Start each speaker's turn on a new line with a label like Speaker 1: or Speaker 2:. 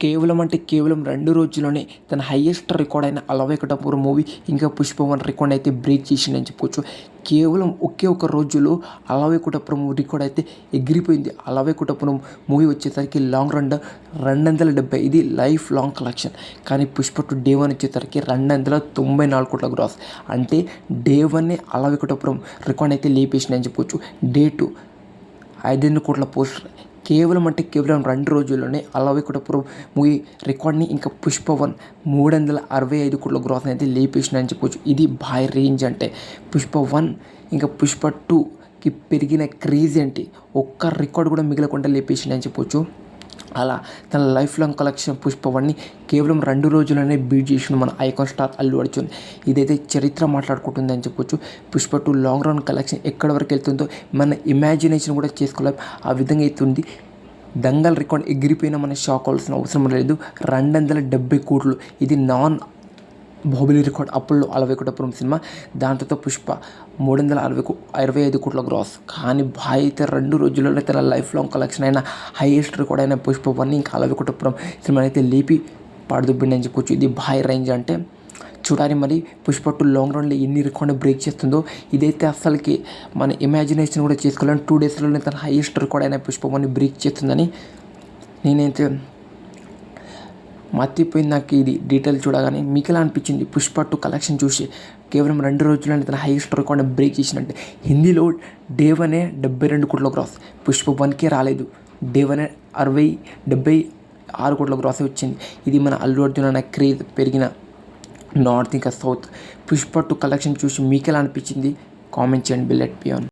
Speaker 1: కేవలం అంటే కేవలం రెండు రోజుల్లోనే తన హైయెస్ట్ రికార్డ్ అయిన అలవైకుంఠపురం మూవీ ఇంకా పుష్ప వన్ రికార్డ్ అయితే బ్రేక్ చేసిందని చెప్పుకోవచ్చు. కేవలం ఒకే ఒక రోజులో అలవైకుంఠపురం రికార్డ్ అయితే ఎగిరిపోయింది. అలవైకుంఠపురం మూవీ వచ్చేసరికి లాంగ్ రన్ రెండు వందల డెబ్బై ఇది లైఫ్ లాంగ్ కలెక్షన్ కానీ పుష్ప టు డే వన్ వచ్చేసరికి రెండు వందల తొంభై నాలుగు కోట్ల గ్రాస్ అంటే డే వన్నే అలవైకుంఠపురం రికార్డ్ అయితే లేపేసిందని చెప్పుకోవచ్చు. డే టూ ఐదు కోట్ల పోస్టర్ కేవలం అంటే కేవలం రెండు రోజుల్లోనే అలవైకుంఠపురం మూవీ రికార్డ్ని ఇంకా పుష్ప వన్ మూడు వందల అరవై ఐదు కోట్ల గ్రాస్ అయితే లేపేసిందని చెప్పొచ్చు. ఇది బాయ్ రేంజ్ అంటే. పుష్ప వన్ ఇంకా పుష్ప టూకి పెరిగిన క్రేజ్ ఏంటి? ఒక్క రికార్డ్ కూడా మిగలకుండా లేపేసిందని చెప్పొచ్చు. అలా తన లైఫ్ లాంగ్ కలెక్షన్ పుష్పవాణ్ణి కేవలం రెండు రోజుల్లోనే బీట్ చేసిన మన ఐకాన్ స్టార్ అల్లు అర్జున్. ఇదైతే చరిత్ర మాట్లాడుకుంటుంది అని చెప్పొచ్చు. Pushpa two long run collection ఎక్కడి వరకు వెళ్తుందో మన ఇమాజినేషన్ కూడా చేసుకోలేం. ఆ విధంగా అవుతుంది దంగల్ రికార్డ్ ఎగిరిపోయినా మనం షాక్ అవ్వాల్సిన అవసరం లేదు. రెండు వందల డెబ్బై కోట్లు. ఇది నాన్ బాహుబలి రికార్డ్ అప్పుల్లో అరవై కోటపురం సినిమా. దాంతో పుష్ప మూడు వందల అరవై కో ఇరవై ఐదు కోట్ల గ్రాస్ కానీ భాయ్ అయితే రెండు రోజుల్లోనే తన లైఫ్ లాంగ్ కలెక్షన్ అయిన హైయెస్ట్ రికార్డ్ అయిన పుష్ప వన్ ఇంకా అరవై కోటపురం సినిమా అయితే లేపి పాడుదుబ్బిండి అని చెప్పొచ్చు. ఇది భాయ్ రేంజ్ అంటే చూడాలి మరి పుష్ప టూ లాంగ్ రన్లో ఎన్ని రికార్డ్ బ్రేక్ చేస్తుందో. ఇదైతే అసలుకి మన ఇమాజినేషన్ కూడా చేసుకోవాలని టూ డేస్లోనే తన హైయెస్ట్ రికార్డ్ అయిన పుష్ప వన్ బ్రేక్ చేస్తుందని నేనైతే మర్తిపోయింది నాకు ఇది డీటెయిల్ చూడగానే మీకు ఎలా అనిపించింది? పుష్ప టూ కలెక్షన్ చూసి కేవలం రెండు రోజుల్లోనే తన హైయెస్ట్ రికార్డ్ బ్రేక్ చేసినట్టే హిందీలో డే వనే డెబ్బై రెండు కోట్ల గ్రాస్ పుష్ప వన్కే రాలేదు. డే వనే అరవై డెబ్బై ఆరు కోట్ల గ్రాసే వచ్చింది. ఇది మన అల్లు అర్జున్ అనే క్రేజ్ పెరిగిన నార్త్ ఇంకా సౌత్ పుష్ప టూ కలెక్షన్ చూసి మీకు ఎలా అనిపించింది? కామెంట్ చేయండి. బిల్లెట్ పియాన్